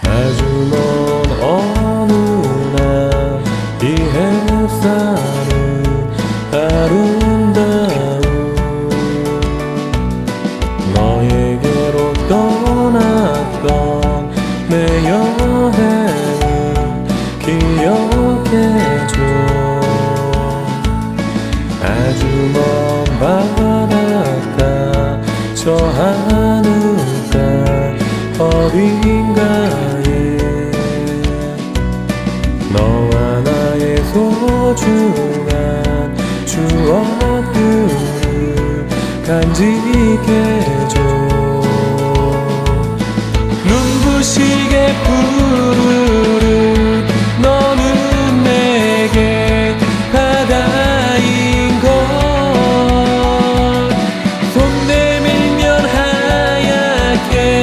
아주 먼 어느 날이 햇살은 아름다운 너에게로 떠났던 내 여행을 기억해줘. 아주 먼 어딘가에 너와 나의 소중한 추억들을 간직해줘. 눈부시게 부르는 너는 내게 바다인 걸 손 내밀면 하얗게